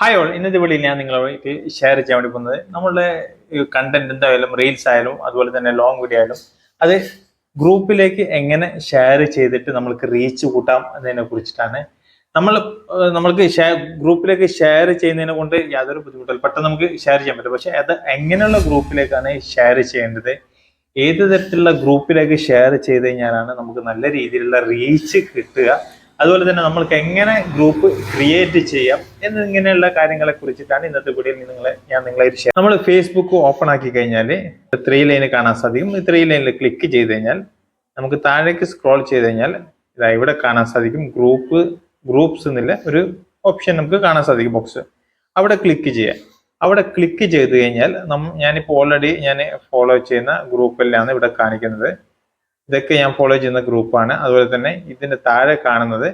Hi all ഇന്നത്തെ വിളിയിൽ ഞാൻ നിങ്ങളുമായിട്ട് ഷെയർ ചെയ്യാൻ വേണ്ടി പോകുന്നത് നമ്മളുടെ കണ്ടന്റ് എന്തായാലും റീൽസ് ആയാലും അതുപോലെ തന്നെ ലോങ് വീഡിയോ ആയാലും അത് ഗ്രൂപ്പിലേക്ക് എങ്ങനെ ഷെയർ ചെയ്തിട്ട് നമ്മൾക്ക് റീച്ച് കൂട്ടാം എന്നതിനെ കുറിച്ചിട്ടാണ്. നമ്മൾ നമ്മൾക്ക് ഷെയർ ഗ്രൂപ്പിലേക്ക് ഷെയർ ചെയ്യുന്നതിനെ കൊണ്ട് യാതൊരു ബുദ്ധിമുട്ടില്ല പെട്ടെന്ന് നമുക്ക് ഷെയർ ചെയ്യാൻ പറ്റും. പക്ഷെ അത് എങ്ങനെയുള്ള ഗ്രൂപ്പിലേക്കാണ് ഷെയർ ചെയ്യേണ്ടത്? ഏത് തരത്തിലുള്ള ഗ്രൂപ്പിലേക്ക് ഷെയർ ചെയ്ത് കഴിഞ്ഞാലാണ് നമുക്ക് നല്ല രീതിയിലുള്ള റീച്ച് കിട്ടുക? അതുപോലെ തന്നെ നമ്മൾക്ക് എങ്ങനെ ഗ്രൂപ്പ് ക്രിയേറ്റ് ചെയ്യാം എന്നിങ്ങനെയുള്ള കാര്യങ്ങളെ കുറിച്ചിട്ടാണ് ഇന്നത്തെ വീഡിയോയിൽ നിങ്ങളെ ഞാൻ നിങ്ങളെ ഷെയർ നമ്മൾ ഫേസ്ബുക്ക് ഓപ്പൺ ആക്കി കഴിഞ്ഞാൽ ത്രീ ലൈന് കാണാൻ സാധിക്കും. ഈ ത്രീ ലൈനിൽ ക്ലിക്ക് ചെയ്ത് കഴിഞ്ഞാൽ നമുക്ക് താഴേക്ക് സ്ക്രോൾ ചെയ്ത് കഴിഞ്ഞാൽ ഇതാ ഇവിടെ കാണാൻ സാധിക്കും. ഗ്രൂപ്പ് ഗ്രൂപ്പ്സ് എന്നുള്ള ഒരു ഓപ്ഷൻ നമുക്ക് കാണാൻ സാധിക്കും ബോക്സ് അവിടെ ക്ലിക്ക് ചെയ്യാം. അവിടെ ക്ലിക്ക് ചെയ്ത് കഴിഞ്ഞാൽ ഞാനിപ്പോൾ ഓൾറെഡി ഞാൻ ഫോളോ ചെയ്യുന്ന ഗ്രൂപ്പെല്ലാം ഇവിടെ കാണിക്കുന്നത്. ഇതൊക്കെ ഞാൻ ഫോളോ ചെയ്യുന്ന ഗ്രൂപ്പാണ് അതുപോലെ തന്നെ ഇതിന്റെ താഴെ കാണുന്നത്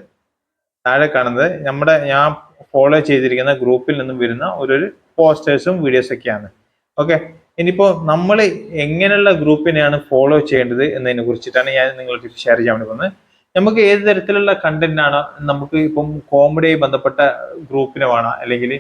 താഴെ കാണുന്നത് നമ്മുടെ ഞാൻ ഫോളോ ചെയ്തിരിക്കുന്ന ഗ്രൂപ്പിൽ നിന്നും വരുന്ന ഒരു പോസ്റ്റേഴ്സും വീഡിയോസ് ഒക്കെയാണ്. ഓക്കെ ഇനിയിപ്പോൾ നമ്മൾ എങ്ങനെയുള്ള ഗ്രൂപ്പിനെയാണ് ഫോളോ ചെയ്യേണ്ടത് എന്നതിനെ കുറിച്ചിട്ടാണ് ഞാൻ നിങ്ങളോട് ഷെയർ ചെയ്യാൻ വേണ്ടി പോകുന്നത്. നമുക്ക് ഏത് തരത്തിലുള്ള കണ്ടന്റ് ആണ് നമുക്ക് ഇപ്പം കോമഡിയായി ബന്ധപ്പെട്ട ഗ്രൂപ്പിനെ വേണം? അല്ലെങ്കിൽ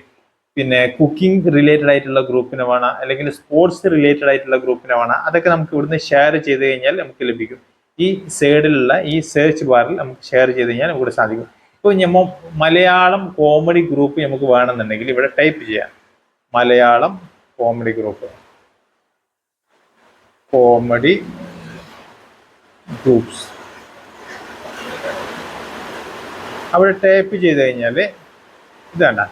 പിന്നെ കുക്കിംഗ് റിലേറ്റഡ് ആയിട്ടുള്ള ഗ്രൂപ്പിനെ വേണം? അല്ലെങ്കിൽ സ്പോർട്സ് റിലേറ്റഡ് ആയിട്ടുള്ള ഗ്രൂപ്പിനെ വേണം? അതൊക്കെ നമുക്ക് ഇവിടുന്ന് ഷെയർ ചെയ്ത് കഴിഞ്ഞാൽ നമുക്ക് ലഭിക്കും. ഈ സൈഡിലുള്ള ഈ സെർച്ച് ബാറിൽ നമുക്ക് ഷെയർ ചെയ്ത് കഴിഞ്ഞാൽ ഇവിടെ സാധിക്കും. ഇപ്പോൾ ഞമ്മ മലയാളം കോമഡി ഗ്രൂപ്പ് നമുക്ക് വേണമെന്നുണ്ടെങ്കിൽ ഇവിടെ ടൈപ്പ് ചെയ്യാം. Malayalam comedy group comedy groups അവിടെ ടൈപ്പ് ചെയ്ത് കഴിഞ്ഞാൽ ഇതാണ്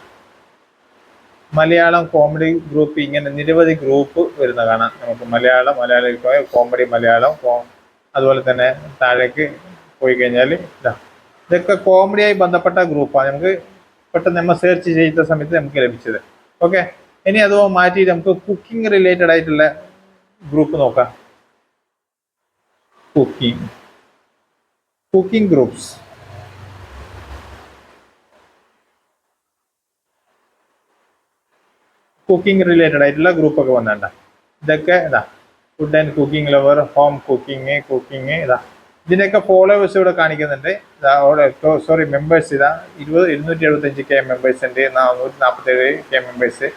മലയാളം കോമഡി ഗ്രൂപ്പ് ഇങ്ങനെ നിരവധി ഗ്രൂപ്പ് വരുന്ന കാണാം. നമുക്ക് മലയാളം മലയാളം കോമഡി മലയാളം അതുപോലെ തന്നെ താഴേക്ക് പോയി കഴിഞ്ഞാൽ ഇതാ. ഇതൊക്കെ കോമഡിയായി ബന്ധപ്പെട്ട ഗ്രൂപ്പാണ് നമുക്ക് പെട്ടെന്ന് നമ്മൾ സെർച്ച് ചെയ്ത സമയത്ത് നമുക്ക് ലഭിച്ചത്. ഓക്കെ ഇനി അത് മാറ്റിയിട്ട് നമുക്ക് കുക്കിംഗ് റിലേറ്റഡ് ആയിട്ടുള്ള ഗ്രൂപ്പ് നോക്കാം. Cooking cooking groups cooking related ആയിട്ടുള്ള ഗ്രൂപ്പൊക്കെ വന്നിട്ടുണ്ട് ഇതൊക്കെ ഇതാ. Food and cooking lover home cooking cooking ഇതാ. ഇതിന്റെയൊക്കെ ഫോളോവേഴ്സ് ഇവിടെ കാണിക്കുന്നുണ്ട്. ഇതാ അവിടെ സോറി മെമ്പേഴ്സ് ഇതാ. ഇരുപത് ഇരുന്നൂറ്റി എഴുപത്തഞ്ച് കെ മെമ്പേഴ്സ് ഉണ്ട്. നാനൂറ്റി നാൽപ്പത്തേഴ് കെ മെമ്പേഴ്സ്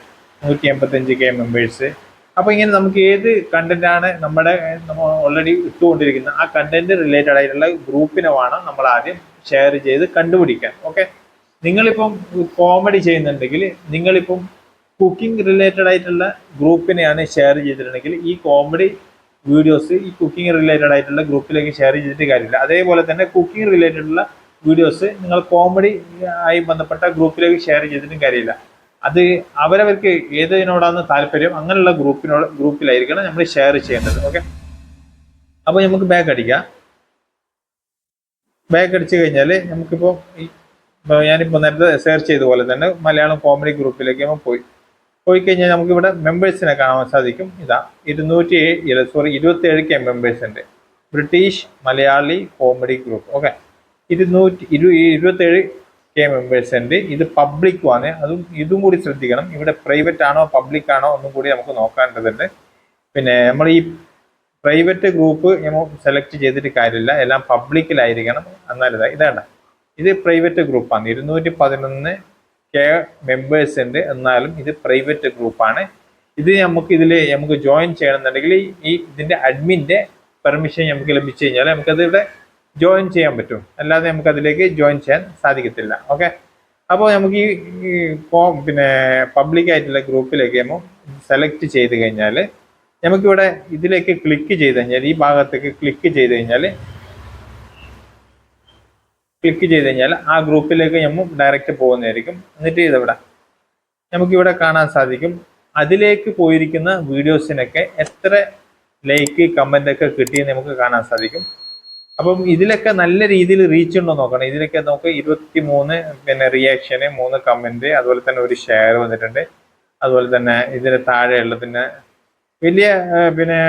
നൂറ്റി എൺപത്തഞ്ച് കെ മെമ്പേഴ്സ് അപ്പോൾ ഇങ്ങനെ നമുക്ക് ഏത് കണ്ടന്റാണ് നമ്മുടെ നമ്മൾ ഓൾറെഡി ഇട്ടുകൊണ്ടിരിക്കുന്നത്? ആ കണ്ടന്റ് റിലേറ്റഡ് ആയിട്ടുള്ള ഗ്രൂപ്പിനെ വേണം നമ്മൾ ആദ്യം ഷെയർ ചെയ്ത് കണ്ടുപിടിക്കാൻ. ഓക്കെ നിങ്ങളിപ്പം കോമഡി ചെയ്യുന്നുണ്ടെങ്കിൽ നിങ്ങളിപ്പം കുക്കിംഗ് റിലേറ്റഡ് ആയിട്ടുള്ള ഗ്രൂപ്പിനെയാണ് ഷെയർ ചെയ്തിട്ടുണ്ടെങ്കിൽ ഈ കോമഡി വീഡിയോസ് ഈ കുക്കിംഗ് റിലേറ്റഡ് ആയിട്ടുള്ള ഗ്രൂപ്പിലേക്ക് ഷെയർ ചെയ്തിട്ട് കാര്യമില്ല. അതേപോലെ തന്നെ കുക്കിംഗ് റിലേറ്റഡ് ഉള്ള വീഡിയോസ് നിങ്ങൾ കോമഡി ആയി ബന്ധപ്പെട്ട ഗ്രൂപ്പിലേക്ക് ഷെയർ ചെയ്തിട്ടും കാര്യമില്ല. അത് അവരവർക്ക് ഏതിനോടാണ് താല്പര്യം അങ്ങനെയുള്ള ഗ്രൂപ്പിനോട് ഗ്രൂപ്പിലായിരിക്കണം നമ്മൾ ഷെയർ ചെയ്യേണ്ടത്. ഓക്കെ അപ്പോൾ നമുക്ക് ബാക്ക് അടിക്കാം. ബാക്ക് അടിച്ചു കഴിഞ്ഞാൽ നമുക്കിപ്പോൾ ഞാനിപ്പോൾ നേരത്തെ സെർച്ച് ചെയ്ത പോലെ തന്നെ മലയാളം കോമഡി ഗ്രൂപ്പിലേക്ക് നമ്മൾ പോയി. പോയി കഴിഞ്ഞാൽ നമുക്ക് ഇവിടെ മെമ്പേഴ്സിനെ കാണാൻ സാധിക്കും. ഇതാ ഇരുന്നൂറ്റി ഏഴ് സോറി ഇരുപത്തി ഏഴ് കെ മെമ്പേഴ്സ് ഉണ്ട്. British Malayali comedy group okay ഇരുന്നൂറ്റി ഇരു ഇരുപത്തേഴ് കെ മെമ്പേഴ്സ് ഉണ്ട്. ഇത് പബ്ലിക്കുമാണ് അതും ഇതും കൂടി ശ്രദ്ധിക്കണം. ഇവിടെ പ്രൈവറ്റ് ആണോ പബ്ലിക് ആണോ ഒന്നും കൂടി നമുക്ക് നോക്കേണ്ടതുണ്ട്. പിന്നെ നമ്മൾ ഈ പ്രൈവറ്റ് ഗ്രൂപ്പ് സെലക്ട് ചെയ്തിട്ട് കാര്യമില്ല. എല്ലാം പബ്ലിക്കിലായിരിക്കണം എന്നാലിതാ ഇതാണ് ഇത് പ്രൈവറ്റ് ഗ്രൂപ്പാണ് ഇരുന്നൂറ്റി പതിനൊന്ന് കെ മെമ്പേഴ്സ് ഉണ്ട്. എന്നാലും ഇത് പ്രൈവറ്റ് ഗ്രൂപ്പാണ് ഇത് നമുക്ക് ഇതിൽ നമുക്ക് ജോയിൻ ചെയ്യണമെന്നുണ്ടെങ്കിൽ ഈ ഇതിന്റെ അഡ്മിന്റെ പെർമിഷൻ നമുക്ക് ലഭിച്ചു കഴിഞ്ഞാൽ നമുക്കത് ഇവിടെ ജോയിൻ ചെയ്യാൻ പറ്റും. അല്ലാതെ നമുക്ക് അതിലേക്ക് ജോയിൻ ചെയ്യാൻ സാധിക്കത്തില്ല. ഓക്കെ അപ്പോൾ നമുക്ക് ഈ പിന്നെ പബ്ലിക് ആയിട്ടുള്ള ഗ്രൂപ്പിലേക്ക് നമ്മൾ സെലക്ട് ചെയ്ത് കഴിഞ്ഞാൽ നമുക്കിവിടെ ഇതിലേക്ക് ക്ലിക്ക് ചെയ്ത് കഴിഞ്ഞാൽ ഈ ഭാഗത്തേക്ക് ക്ലിക്ക് ചെയ്ത് കഴിഞ്ഞാൽ ക്ലിക്ക് ചെയ്ത് കഴിഞ്ഞാൽ ആ ഗ്രൂപ്പിലേക്ക് നമ്മൾ ഡയറക്റ്റ് പോകുന്നതായിരിക്കും. എന്നിട്ട് ഇതവിടെ? നമുക്കിവിടെ കാണാൻ സാധിക്കും. അതിലേക്ക് പോയിരിക്കുന്ന വീഡിയോസിനൊക്കെ എത്ര ലൈക്ക് കമന്റ് ഒക്കെ കിട്ടിയെന്ന് നമുക്ക് കാണാൻ സാധിക്കും. അപ്പം ഇതിലൊക്കെ നല്ല രീതിയിൽ റീച്ച് ഉണ്ടോ നോക്കണം. ഇതിലൊക്കെ നമുക്ക് ഇരുപത്തി മൂന്ന് പിന്നെ റിയാക്ഷന് മൂന്ന് കമന്റ് അതുപോലെ തന്നെ ഒരു ഷെയർ വന്നിട്ടുണ്ട്. അതുപോലെ തന്നെ ഇതിന് താഴെയുള്ള പിന്നെ വലിയ പിന്നെ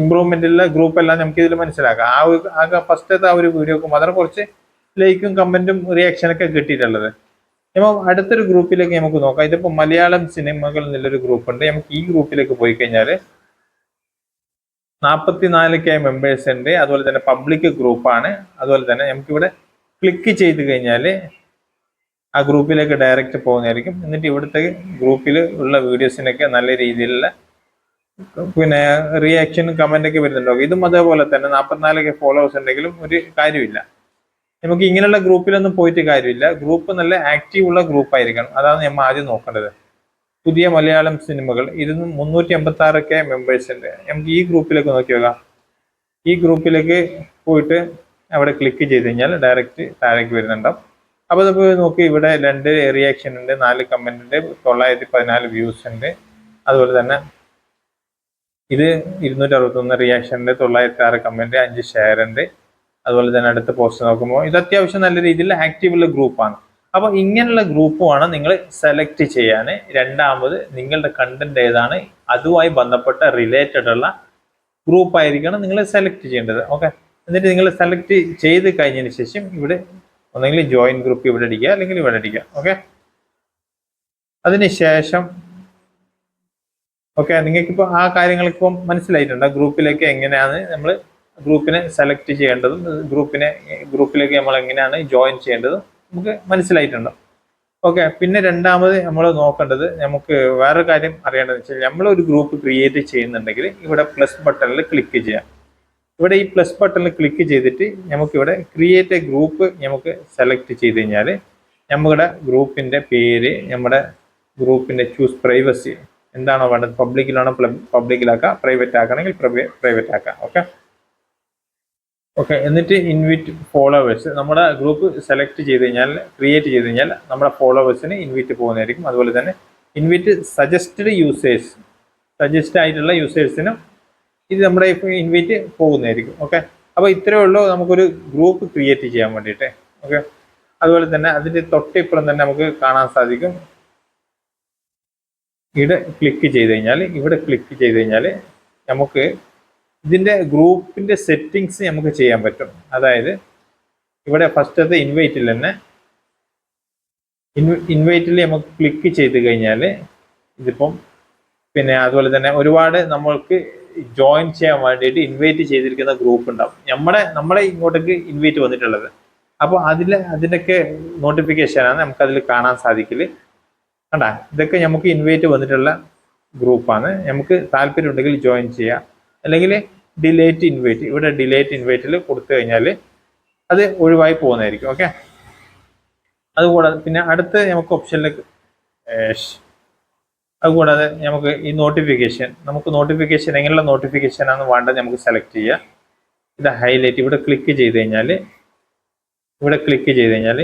ഇമ്പ്രൂവ്മെന്റുള്ള ഗ്രൂപ്പ് എല്ലാം നമുക്ക് ഇതിൽ മനസ്സിലാക്കാം. ആ ഒരു ആ ഫസ്റ്റത്തെ ആ ഒരു വീഡിയോക്ക് മാത്രം കുറച്ച് ലൈക്കും കമന്റും റിയാക്ഷനൊക്കെ കിട്ടിയിട്ടുള്ളത്. ഇപ്പം അടുത്തൊരു ഗ്രൂപ്പിലേക്ക് നമുക്ക് നോക്കാം. ഇതിപ്പോൾ മലയാളം സിനിമകൾ എന്നുള്ളൊരു ഗ്രൂപ്പ് ഉണ്ട് നമുക്ക് ഈ ഗ്രൂപ്പിലേക്ക് പോയി കഴിഞ്ഞാൽ നാൽപ്പത്തിനാല് കെ മെമ്പേഴ്സ് ഉണ്ട്. അതുപോലെ തന്നെ പബ്ലിക് ഗ്രൂപ്പാണ് അതുപോലെ തന്നെ നമുക്കിവിടെ ക്ലിക്ക് ചെയ്ത് കഴിഞ്ഞാൽ ആ ഗ്രൂപ്പിലേക്ക് ഡയറക്റ്റ് പോകുന്നതായിരിക്കും. എന്നിട്ട് ഇവിടുത്തെ ഗ്രൂപ്പിൽ ഉള്ള വീഡിയോസിനൊക്കെ നല്ല രീതിയിലുള്ള പിന്നെ റിയാക്ഷനും കമന്റ് ഒക്കെ വരുന്നുണ്ടാവും ഇതും അതേപോലെ തന്നെ നാൽപ്പത്തിനാലൊക്കെ ഫോളോവേഴ്സ് ഉണ്ടെങ്കിലും ഒരു കാര്യമില്ല. നമുക്ക് ഇങ്ങനെയുള്ള ഗ്രൂപ്പിലൊന്നും പോയിട്ട് കാര്യമില്ല. ഗ്രൂപ്പ് നല്ല ആക്റ്റീവ് ഉള്ള ഗ്രൂപ്പ് ആയിരിക്കണം. അതാണ് നമ്മൾ ആദ്യം നോക്കേണ്ടത്. പുതിയ മലയാളം സിനിമകൾ ഇതിന് മുന്നൂറ്റി എൺപത്തി ആറൊക്കെ മെമ്പേഴ്സ് ഉണ്ട്. നമുക്ക് ഈ ഗ്രൂപ്പിലേക്ക് നോക്കി നോക്കാം ഈ ഗ്രൂപ്പിലേക്ക് പോയിട്ട് അവിടെ ക്ലിക്ക് ചെയ്ത് കഴിഞ്ഞാൽ ഡയറക്റ്റ് താഴേക്ക് വരുന്നുണ്ടാവും. അപ്പോൾ നമുക്ക് നോക്കി ഇവിടെ രണ്ട് റിയാക്ഷൻ ഉണ്ട് നാല് കമന്റ് ഉണ്ട് തൊള്ളായിരത്തി പതിനാല് വ്യൂസ് ഉണ്ട്. അതുപോലെ തന്നെ ഇത് ഇരുന്നൂറ്റി അറുപത്തൊന്ന് റിയാക്ഷൻ ഉണ്ട് തൊള്ളായിരത്തി ആറ് കമന്റ് അഞ്ച് ഉണ്ട് അതുപോലെ തന്നെ അടുത്ത പോസ്റ്റ് നോക്കുമ്പോൾ ഇത് അത്യാവശ്യം നല്ല രീതിയിൽ ആക്റ്റീവ് ഉള്ള ഗ്രൂപ്പാണ് അപ്പൊ ഇങ്ങനെയുള്ള ഗ്രൂപ്പുമാണ് നിങ്ങൾ സെലക്ട് ചെയ്യാൻ രണ്ടാമത് നിങ്ങളുടെ കണ്ടന്റ് ഏതാണ് അതുമായി ബന്ധപ്പെട്ട റിലേറ്റഡ് ഉള്ള ഗ്രൂപ്പ് ആയിരിക്കണം നിങ്ങൾ സെലക്ട് ചെയ്യേണ്ടത്. ഓക്കെ എന്നിട്ട് നിങ്ങൾ സെലക്ട് ചെയ്ത് കഴിഞ്ഞതിന് ശേഷം ഇവിടെ ഒന്നെങ്കിൽ ജോയിൻ ഗ്രൂപ്പ് ഇവിടെ അടിക്കുക അല്ലെങ്കിൽ ഇവിടെ അടിക്കുക. ഓക്കെ അതിനുശേഷം ഓക്കെ നിങ്ങൾക്കിപ്പോൾ ആ കാര്യങ്ങളിപ്പം മനസ്സിലായിട്ടുണ്ട്? ഗ്രൂപ്പിലേക്ക് എങ്ങനെയാണ് നമ്മൾ ഗ്രൂപ്പിനെ സെലക്ട് ചെയ്യേണ്ടതും ഗ്രൂപ്പിനെ ഗ്രൂപ്പിലേക്ക് നമ്മൾ എങ്ങനെയാണ് ജോയിൻ ചെയ്യേണ്ടതും നമുക്ക് മനസ്സിലായിട്ടുണ്ട്? ഓക്കെ പിന്നെ രണ്ടാമത് നമ്മൾ നോക്കേണ്ടത് നമുക്ക് വേറെ കാര്യം അറിയേണ്ടതെന്ന് വെച്ചാൽ നമ്മൾ ഒരു ഗ്രൂപ്പ് ക്രിയേറ്റ് ചെയ്യുന്നുണ്ടെങ്കിൽ ഇവിടെ പ്ലസ് ബട്ടണിൽ ക്ലിക്ക് ചെയ്യാം. ഇവിടെ ഈ പ്ലസ് ബട്ടണിൽ ക്ലിക്ക് ചെയ്തിട്ട് നമുക്കിവിടെ ക്രിയേറ്റ് എ ഗ്രൂപ്പ് നമുക്ക് സെലക്ട് ചെയ്ത് കഴിഞ്ഞാൽ നമ്മുടെ ഗ്രൂപ്പിന്റെ പേര് നമ്മുടെ ഗ്രൂപ്പിന്റെ ചൂസ് പ്രൈവസി എന്താണോ വേണ്ടത്? പബ്ലിക്കിലാണോ പബ്ലിക്കിലാക്കാം പ്രൈവറ്റ് ആക്കണമെങ്കിൽ പ്രൈവറ്റ് ആക്കാം ഓക്കെ ഓക്കെ എന്നിട്ട് ഇൻവിറ്റ് ഫോളോവേഴ്സ് നമ്മുടെ ഗ്രൂപ്പ് സെലക്ട് ചെയ്ത് കഴിഞ്ഞാൽ ക്രിയേറ്റ് ചെയ്ത് കഴിഞ്ഞാൽ നമ്മുടെ ഫോളോവേഴ്സിന് ഇൻവിറ്റ് പോകുന്നതായിരിക്കും. അതുപോലെ തന്നെ ഇൻവിറ്റ് സജസ്റ്റഡ് യൂസേഴ്സ് സജസ്റ്റ് ആയിട്ടുള്ള യൂസേഴ്സിനും ഇത് നമ്മുടെ ഇൻവിറ്റ് പോകുന്നതായിരിക്കും. ഓക്കെ അപ്പോൾ ഇത്രയേ ഉള്ളൂ. നമുക്കൊരു ഗ്രൂപ്പ് ക്രിയേറ്റ് ചെയ്യാൻ വേണ്ടിയിട്ട്. ഓക്കെ അതുപോലെ തന്നെ അതിന്റെ തൊട്ടിപ്പുറം തന്നെ നമുക്ക് കാണാൻ സാധിക്കും. ഇവിടെ ക്ലിക്ക് ചെയ്ത് കഴിഞ്ഞാൽ ഇവിടെ ക്ലിക്ക് ചെയ്ത് കഴിഞ്ഞാൽ നമുക്ക് ഇതിന്റെ ഗ്രൂപ്പിന്റെ സെറ്റിങ്സ് നമുക്ക് ചെയ്യാൻ പറ്റും. അതായത് ഇവിടെ ഫസ്റ്റത്തെ ഇൻവൈറ്റിൽ തന്നെ ഇൻവൈറ്റിൽ നമുക്ക് ക്ലിക്ക് ചെയ്ത് കഴിഞ്ഞാൽ ഇതിപ്പം പിന്നെ അതുപോലെ തന്നെ ഒരുപാട് നമ്മൾക്ക് ജോയിൻ ചെയ്യാൻ വേണ്ടിയിട്ട് ഇൻവൈറ്റ് ചെയ്തിരിക്കുന്ന ഗ്രൂപ്പ് ഉണ്ടാവും. നമ്മുടെ നമ്മളെ ഇങ്ങോട്ടേക്ക് ഇൻവൈറ്റ് വന്നിട്ടുള്ളത്. അപ്പോൾ അതിൽ അതിന്റെയൊക്കെ നോട്ടിഫിക്കേഷനാണ് നമുക്ക് അതിൽ കാണാൻ സാധിക്കൽ. കണ്ടാ ഇതൊക്കെ നമുക്ക് ഇൻവൈറ്റ് വന്നിട്ടുള്ള ഗ്രൂപ്പാണ് നമുക്ക് താല്പര്യം ഉണ്ടെങ്കിൽ ജോയിൻ ചെയ്യാം. അല്ലെങ്കിൽ ഡിലേറ്റ് ഇൻവൈറ്റ് ഇവിടെ ഡിലേറ്റ് ഇൻവൈറ്റിൽ കൊടുത്തു കഴിഞ്ഞാൽ അത് ഒഴിവായി പോകുന്നതായിരിക്കും ഓക്കെ അതുകൂടാതെ പിന്നെ അടുത്ത് നമുക്ക് ഓപ്ഷനിലേക്ക് അതുകൂടാതെ നമുക്ക് ഈ നോട്ടിഫിക്കേഷൻ നമുക്ക് നോട്ടിഫിക്കേഷൻ എങ്ങനെയുള്ള നോട്ടിഫിക്കേഷൻ ആണ് വേണ്ടത് നമുക്ക് സെലക്ട് ചെയ്യാം. ഇത് ഹൈലൈറ്റ് ഇവിടെ ക്ലിക്ക് ചെയ്ത് കഴിഞ്ഞാൽ ഇവിടെ ക്ലിക്ക് ചെയ്ത് കഴിഞ്ഞാൽ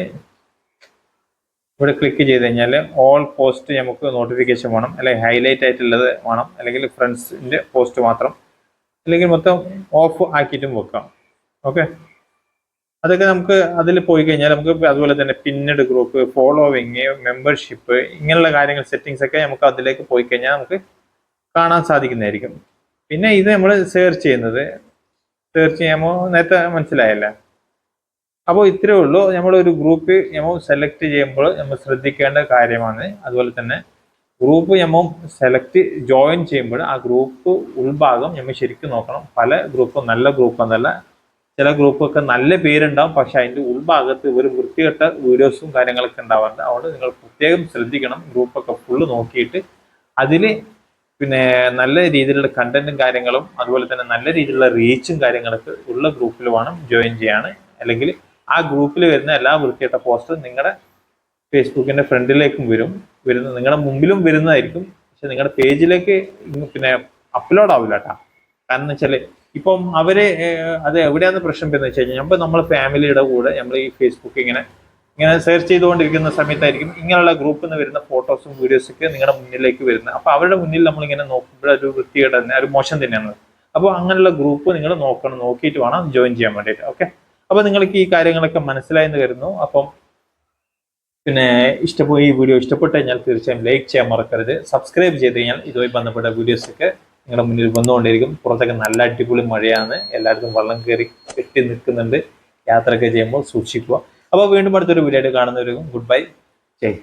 ഇവിടെ ക്ലിക്ക് ചെയ്ത് കഴിഞ്ഞാൽ ഓൾ പോസ്റ്റ് നമുക്ക് നോട്ടിഫിക്കേഷൻ വേണം അല്ലെങ്കിൽ ഹൈലൈറ്റ് ആയിട്ടുള്ളത് വേണം അല്ലെങ്കിൽ ഫ്രണ്ട്സിന്റെ പോസ്റ്റ് മാത്രം അല്ലെങ്കിൽ മൊത്തം ഓഫ് ആക്കിയിട്ടും വെക്കാം. ഓക്കെ അതൊക്കെ നമുക്ക് അതിൽ പോയി കഴിഞ്ഞാൽ നമുക്ക് അതുപോലെ തന്നെ പിന്നീട് ഗ്രൂപ്പ് ഫോളോവിങ് മെമ്പർഷിപ്പ് ഇങ്ങനെയുള്ള കാര്യങ്ങൾ സെറ്റിങ്സ് ഒക്കെ നമുക്ക് അതിലേക്ക് പോയി കഴിഞ്ഞാൽ നമുക്ക് കാണാൻ സാധിക്കുന്നതായിരിക്കും. പിന്നെ ഇത് നമ്മൾ സെർച്ച് ചെയ്യുന്നത് സെർച്ച് ചെയ്യാമോ നേരത്തെ മനസ്സിലായല്ലേ? അപ്പോൾ ഇത്രയേ ഉള്ളൂ. നമ്മളൊരു ഗ്രൂപ്പ് നമ്മൾ സെലക്ട് ചെയ്യുമ്പോൾ നമ്മൾ ശ്രദ്ധിക്കേണ്ട കാര്യമാണ്. അതുപോലെ തന്നെ ഗ്രൂപ്പ് നമ്മൾ സെലക്ട് ജോയിൻ ചെയ്യുമ്പോൾ ആ ഗ്രൂപ്പ് ഉൾഭാഗം നമ്മൾ ശരിക്കും നോക്കണം. പല ഗ്രൂപ്പും നല്ല ഗ്രൂപ്പ് എന്നല്ല ചില ഗ്രൂപ്പൊക്കെ നല്ല പേരുണ്ടാവും. പക്ഷെ അതിന്റെ ഉൾഭാഗത്ത് ഒരു വൃത്തികെട്ട വീഡിയോസും കാര്യങ്ങളൊക്കെ ഉണ്ടാവാറുണ്ട്. അതുകൊണ്ട് നിങ്ങൾ പ്രത്യേകം ശ്രദ്ധിക്കണം. ഗ്രൂപ്പൊക്കെ ഫുള്ള് നോക്കിയിട്ട് അതിൽ പിന്നെ നല്ല രീതിയിലുള്ള കണ്ടന്റും കാര്യങ്ങളും അതുപോലെ തന്നെ നല്ല രീതിയിലുള്ള റീച്ചും കാര്യങ്ങളൊക്കെ ഉള്ള ഗ്രൂപ്പിൽ വേണം ജോയിൻ ചെയ്യാൻ. അല്ലെങ്കിൽ ആ ഗ്രൂപ്പിൽ വരുന്ന എല്ലാ വൃത്തികെട്ട പോസ്റ്റും നിങ്ങളുടെ ഫേസ്ബുക്കിന്റെ ഫ്രണ്ടിലേക്കും വരും. വരുന്ന നിങ്ങളുടെ മുമ്പിലും വരുന്നതായിരിക്കും. പക്ഷെ നിങ്ങളുടെ പേജിലേക്ക് പിന്നെ അപ്ലോഡ് ആവില്ല കേട്ടാ കാരണം വെച്ചാൽ ഇപ്പം അവർ അത് എവിടെയാണ് പ്രശ്നം എന്ന് വെച്ച് കഴിഞ്ഞാൽ ഇപ്പൊ നമ്മളെ ഫാമിലിയുടെ കൂടെ നമ്മൾ ഈ ഫേസ്ബുക്ക് ഇങ്ങനെ ഇങ്ങനെ സെർച്ച് ചെയ്തുകൊണ്ടിരിക്കുന്ന സമയത്തായിരിക്കും ഇങ്ങനെയുള്ള ഗ്രൂപ്പിൽ നിന്ന് വരുന്ന ഫോട്ടോസും വീഡിയോസും നിങ്ങളുടെ മുന്നിലേക്ക് വരുന്നത്. അപ്പോൾ അവരുടെ മുന്നിൽ നമ്മൾ ഇങ്ങനെ നോക്കുമ്പോൾ ഒരു വൃത്തികേട് തന്നെ ഒരു മോശം തന്നെയാണ്. അപ്പോൾ അങ്ങനെയുള്ള ഗ്രൂപ്പ് നിങ്ങൾ നോക്കണം നോക്കിയിട്ട് വേണം ജോയിൻ ചെയ്യാൻ വേണ്ടിയിട്ട്. ഓക്കെ അപ്പൊ നിങ്ങൾക്ക് ഈ കാര്യങ്ങളൊക്കെ മനസ്സിലായെന്ന് കരുതുന്നു. അപ്പം പിന്നെ ഇഷ്ടപ്പെട്ട ഈ വീഡിയോ ഇഷ്ടപ്പെട്ടു കഴിഞ്ഞാൽ തീർച്ചയായും ലൈക്ക് ചെയ്യാൻ മറക്കരുത്. സബ്സ്ക്രൈബ് ചെയ്ത് കഴിഞ്ഞാൽ ഇതുമായി ബന്ധപ്പെട്ട വീഡിയോസൊക്കെ നിങ്ങളുടെ മുന്നിൽ വന്നുകൊണ്ടിരിക്കും പുറത്തൊക്കെ നല്ല അടിപൊളി മഴയാണ്. എല്ലായിടത്തും വള്ളം കയറി കെട്ടി നിൽക്കുന്നുണ്ട്. യാത്രയൊക്കെ ചെയ്യുമ്പോൾ സൂക്ഷിക്കുക. അപ്പോൾ വീണ്ടും അടുത്തൊരു വീഡിയോ ആയിട്ട് കാണുന്നവരും ഗുഡ് ബൈ ജയ്